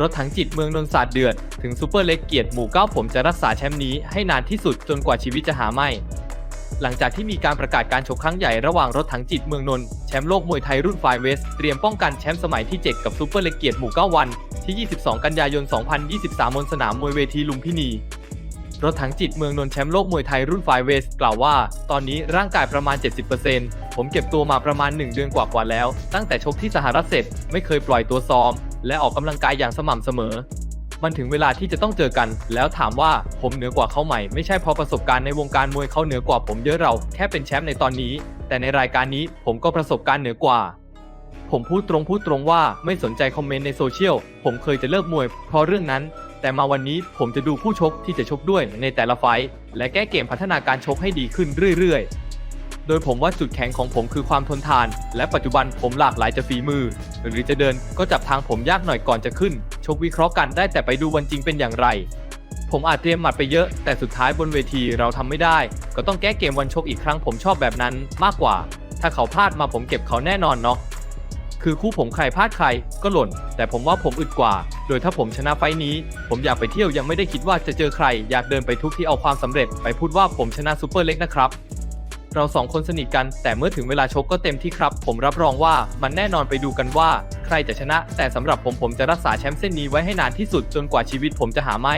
รถถังจิตเมืองนนท์ศาสตร์เดือด ถึงซูเปอร์เล็กเกียรติหมู่9ผมจะรักษาแชมป์นี้ให้นานที่สุดจนกว่าชีวิตจะหาไม่ หลังจากที่มีการประกาศการชกครั้งใหญ่ระหว่างรถถังจิตเมืองนนท์แชมป์โลกมวยไทยรุ่นไฟเวสเตรียมป้องกันแชมป์สมัยที่ 7 กับซูเปอร์เล็กเกียรติหมู่9วันที่ 22 กันยายน 2023 บนสนามมวยเวทีลุมพินีรถถังจิตเมืองนนท์แชมป์โลกมวยไทยรุ่นไฟเวสกล่าวว่า ตอนนี้ร่างกายประมาณ 70%ผมเก็บตัวมาประมาณ 1 เดือนกว่าๆแล้ว ตั้งแต่ชกที่สหรัฐเสร็จไม่เคยปล่อยตัวซ้อม และออกกำลังกายอย่างสม่ำเสมอ มันถึงเวลาที่จะต้องเจอกัน แล้วถามว่าผมเหนือกว่าเขาไหมไม่ใช่เพราะประสบการณ์ในวงการมวยเขาเหนือกว่าผมเยอะเรา แค่เป็นแชมป์ในตอนนี้ แต่ในรายการนี้ผมก็ประสบการณ์เหนือกว่า ผมพูดตรงพูดตรงว่าไม่สนใจคอมเมนต์ในโซเชียลผมเคยจะเลิกมวย เพราะเรื่องนั้น แต่มาวันนี้ผมจะดูผู้ชกที่จะชกด้วยในแต่ละไฟท์และแก้เกมพัฒนาการชกให้ดีขึ้นเรื่อยๆ โดยผมว่าจุดแข็งของผมคือความทนทาน และปัจจุบันผมหลากหลายจะฝีมือ หรือจะเดินก็จับทางผมยากหน่อยก่อนจะขึ้น ชกวิเคราะห์กันได้แต่ไปดูวันจริงเป็นอย่างไร ผมอาจเตรียมหมัดไปเยอะ แต่สุดท้ายบนเวทีเราทำไม่ได้ ก็ต้องแก้เกมวันชกอีกครั้งผมชอบแบบนั้นมากกว่า ถ้าเขาพลาดมาผมเก็บเขาแน่นอนเนาะคือคู่ผมใครพลาดใครก็หล่น แต่ผมว่าผมอึดกว่า โดยถ้าผมชนะไฟต์นี้ ผมอยากไปเที่ยวยังไม่ได้คิดว่าจะเจอใคร อยากเดินไปทุกที่เอาความสำเร็จ ไปพูดว่าผมชนะซูเปอร์เล็กนะครับ เราสองคนสนิทกันแต่เมื่อถึงเวลาชกก็เต็มที่ครับ ผมรับรองว่ามันแน่นอนไปดูกันว่า ใครจะชนะ แต่สำหรับผมผมจะรักษาแชมป์เส้นนี้ไว้ให้นานที่สุดจนกว่าชีวิตผมจะหาไม่